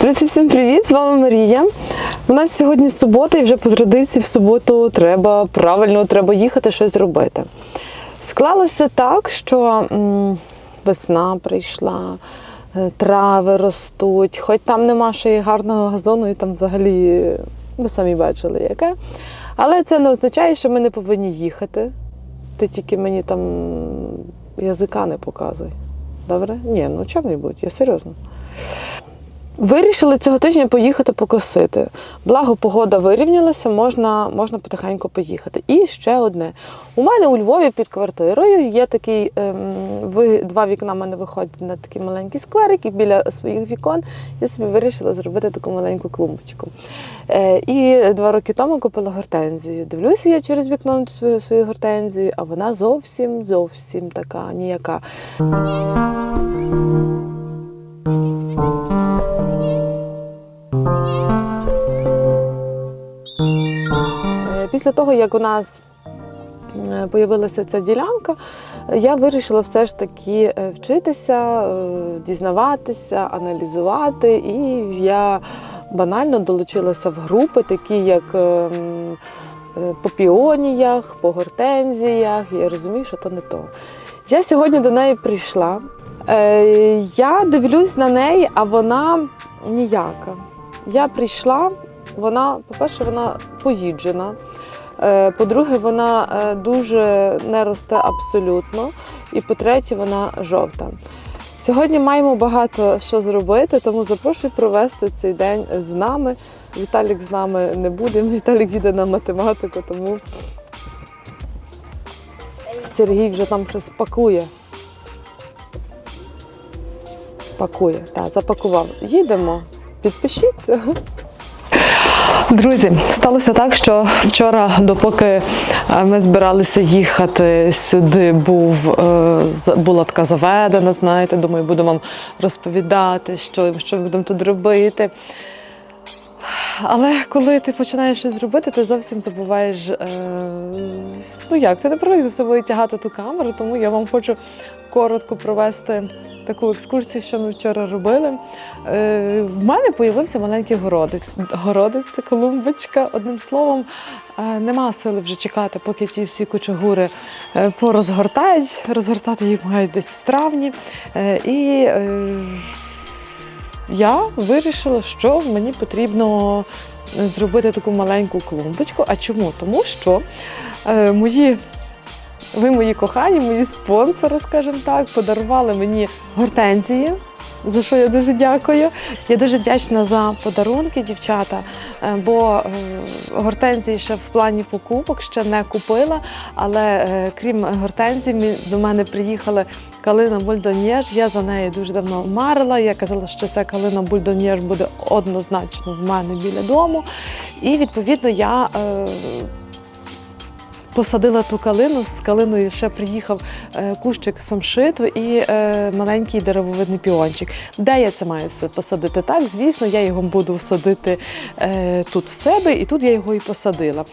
Друзі, всім привіт! З вами Марія. У нас сьогодні субота, і вже по традиції в суботу треба правильно треба їхати щось робити. Склалося так, що м, весна прийшла, е, трави ростуть, хоч там нема ще й гарного газону, і там взагалі ви самі бачили яке. Але це не означає, що ми не повинні їхати. Ти тільки мені там язика не показуй. Добре? Ні, ну чим-небудь, я серйозно. Вирішили цього тижня поїхати покосити. Благо, погода вирівнялася, можна, можна потихеньку поїхати. І ще одне. У мене у Львові під квартирою є такий, ем, два вікна в мене виходять на такий маленький скверик, і біля своїх вікон я собі вирішила зробити таку маленьку клумбочку. Е, і два роки тому купила гортензію. Дивлюся я через вікно на свою, свою гортензію, а вона зовсім зовсім така ніяка. Після того, як у нас е, появилася ця ділянка, я вирішила все ж таки е, вчитися, е, дізнаватися, аналізувати. І я банально долучилася в групи, такі як е, м, е, по піоніях, по гортензіях. Я розумію, що то не то. Я сьогодні до неї прийшла. Е, Я дивлюсь на неї, а вона ніяка. Я прийшла, вона, по-перше, вона поїджена. Е, По-друге, вона е, дуже не росте абсолютно. І по-третє, вона жовта. Сьогодні маємо багато що зробити, тому запрошую провести цей день з нами. Віталік з нами не буде. Віталік їде на математику, тому Сергій вже там щось пакує. Пакує, так, запакував. Їдемо, підпишіться. Друзі, сталося так, що вчора, допоки е, ми збиралися їхати сюди, був, е, була така заведена, знаєте, думаю, буду вам розповідати, що, що будемо тут робити. Але коли ти починаєш щось робити, ти зовсім забуваєш. Е, ну як, ти не привик за собою тягати ту камеру, тому я вам хочу коротко провести таку екскурсію, що ми вчора робили. Е, в мене появився маленький городець. Городець це колумбочка. Одним словом, е, нема сили вже чекати, поки ті всі кучугури е, порозгортають. Розгортати їх мають десь в травні. І я вирішила, що мені потрібно зробити таку маленьку клумбочку. А чому? Тому що мої. Ви мої кохані, мої спонсори, скажімо так, подарували мені гортензії, за що я дуже дякую. Я дуже вдячна за подарунки, дівчата, е, бо е, гортензії ще в плані покупок ще не купила. Але е, крім гортензій, до мене приїхали калина бульдонєж. Я за нею дуже давно марила. Я казала, що ця калина бульдонєж буде однозначно в мене біля дому. І відповідно я. Посадила ту калину, з калиною ще приїхав е, кущик самшиту і е, маленький деревовидний піончик. Де я це маю все посадити? Так, звісно, я його буду садити е, тут в себе, і тут я його і посадила.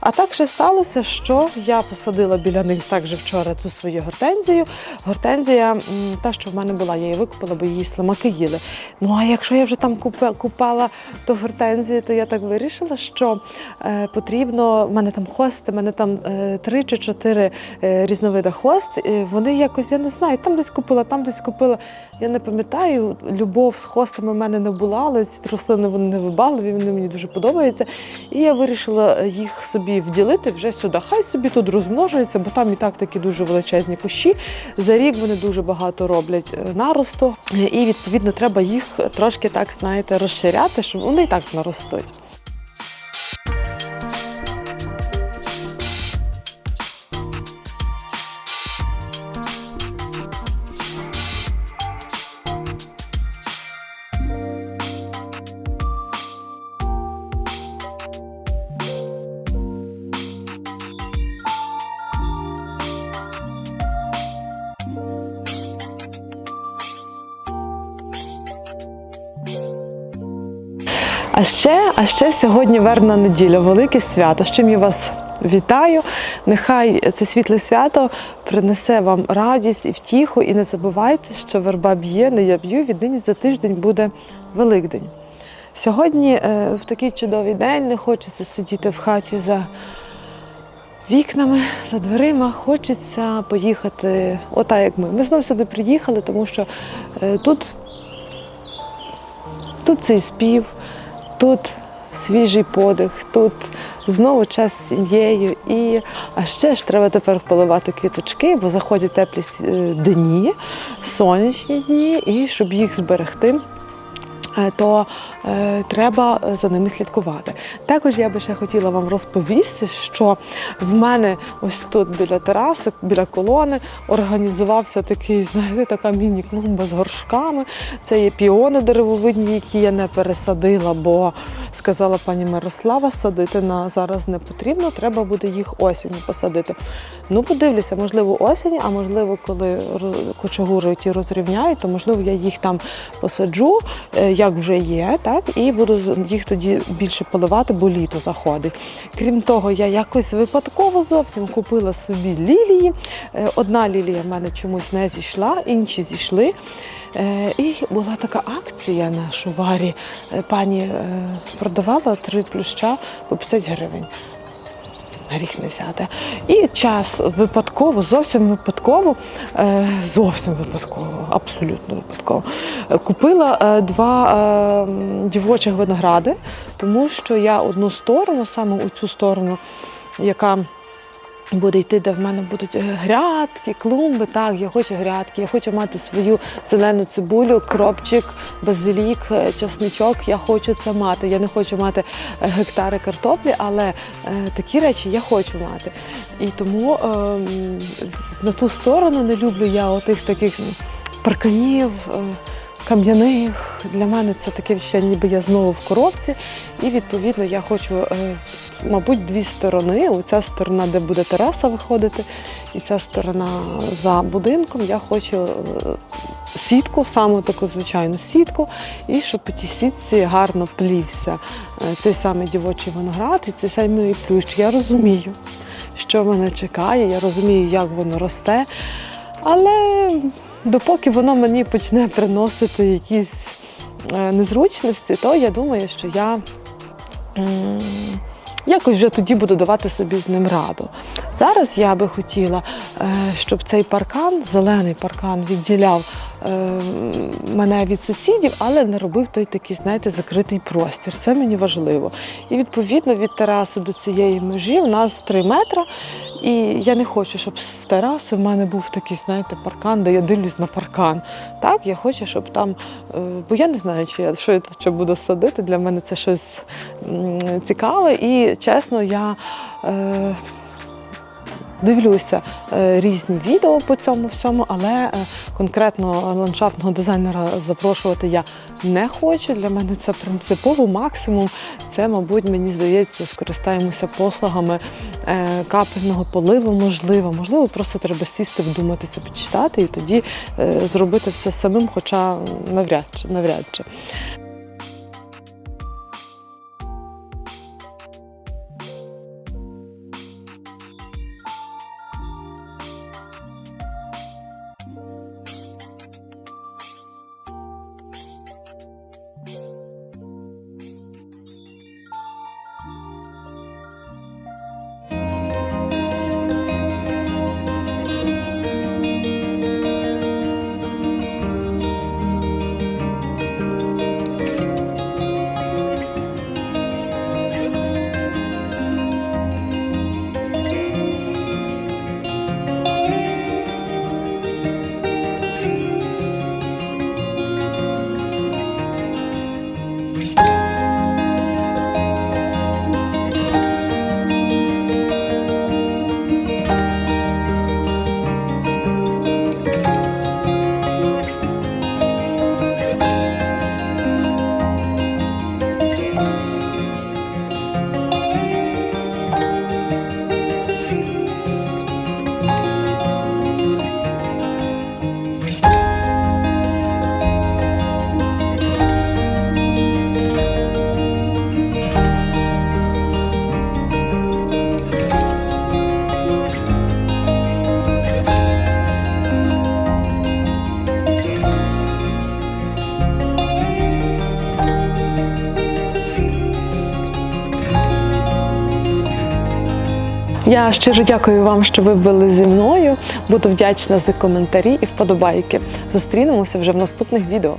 А так ще сталося, що я посадила біля них також вчора ту свою гортензію. Гортензія, та, що в мене була, я її викупила, бо її слимаки їли. Ну а якщо я вже там купала ту гортензію, то я так вирішила, що е, потрібно. в мене там хости, в мене там е, три чи чотири е, різновида хост. Вони якось, я не знаю, там десь купила, там десь купила. Я не пам'ятаю, любов з хостами в мене не була, але ці рослини вони не вибагливі, вони мені дуже подобаються. І я вирішила їх собі вділити вже сюди. Хай собі тут розмножується, бо там і так такі дуже величезні кущі. За рік вони дуже багато роблять е, наросту, і відповідно треба їх трошки так, знаєте, розширяти, щоб вони і так наростуть. А ще, а ще сьогодні вербна неділя, велике свято. З чим я вас вітаю. Нехай це світле свято принесе вам радість і втіху. І не забувайте, що верба б'є, не я б'ю. Віднині за тиждень буде Великдень. Сьогодні е, в такий чудовий день не хочеться сидіти в хаті за вікнами, за дверима. Хочеться поїхати, ота як ми. Ми знову сюди приїхали, тому що е, тут, тут цей спів, тут свіжий подих, тут знову час з сім'єю. І а ще ж треба тепер поливати квіточки, бо заходять теплі е, дні, сонячні дні, і щоб їх зберегти. Е, То е, треба за ними слідкувати. Також я би ще хотіла вам розповісти, що в мене ось тут біля тераси, біля колони, організувався такий, знаєте, така міні-клумба з горшками. Це є піони деревовидні, які я не пересадила, бо сказала пані Мирослава, садити на зараз не потрібно, треба буде їх осінню посадити. Ну, подивлюся, можливо, осінь, а можливо, коли кочогури ті розрівняють, то можливо я їх там посаджу, е, як вже є, так, і буду їх тоді більше поливати, бо літо заходить. Крім того, я якось випадково зовсім купила собі лілії. Е, Одна лілія в мене чомусь не зійшла, інші зійшли. Е, І була така акція на шуварі. Е, Пані е, продавала три плюща по 50 гривень. Гріх не взяти. І час випадково, зовсім випадково, зовсім випадково, абсолютно випадково. Купила два дівочих виногради, тому що я одну сторону, саме у цю сторону, яка буде йти, де в мене будуть е, грядки, клумби. Так, я хочу грядки, я хочу мати свою зелену цибулю, кропчик, базилік, е, часничок. Я хочу це мати. Я не хочу мати е, гектари картоплі, але е, такі речі я хочу мати. І тому е, на ту сторону не люблю я отих таких парканів. е, Кам'яних для мене це таке відчуття, ніби я знову в коробці, і відповідно я хочу мабуть, дві сторони. Оця сторона, де буде тераса виходити, і ця сторона за будинком. Я хочу е, сітку, саму таку звичайну сітку, і щоб по тій сітці гарно плівся е, цей самий дівочий виноград і цей самий плющ. Я розумію, що мене чекає, я розумію, як воно росте. Але допоки воно мені почне приносити якісь е, незручності, то я думаю, що я якось вже тоді буду давати собі з ним раду. Зараз я би хотіла, е, щоб цей паркан, зелений паркан, відділяв мене від сусідів, але не робив той такий, знаєте, закритий простір. Це мені важливо. І відповідно від тераси до цієї межі у нас 3 метри. І я не хочу, щоб з тераси в мене був такий, знаєте, паркан, де я дивлюсь на паркан. Так, я хочу, щоб там, е, бо я не знаю, чи я що я тут буду садити. Для мене це щось цікаве. І чесно, я. Е, Дивлюся е, різні відео по цьому всьому, але е, конкретно ландшафтного дизайнера запрошувати я не хочу. Для мене це принципово максимум. Це, мабуть, мені здається, скористаємося послугами е, капельного поливу, можливо. Можливо, просто треба сісти, вдуматися, почитати і тоді зробити все самим, хоча навряд чи навряд чи. Я щиро дякую вам, що ви були зі мною. Буду вдячна за коментарі і вподобайки. Зустрінемося вже в наступних відео.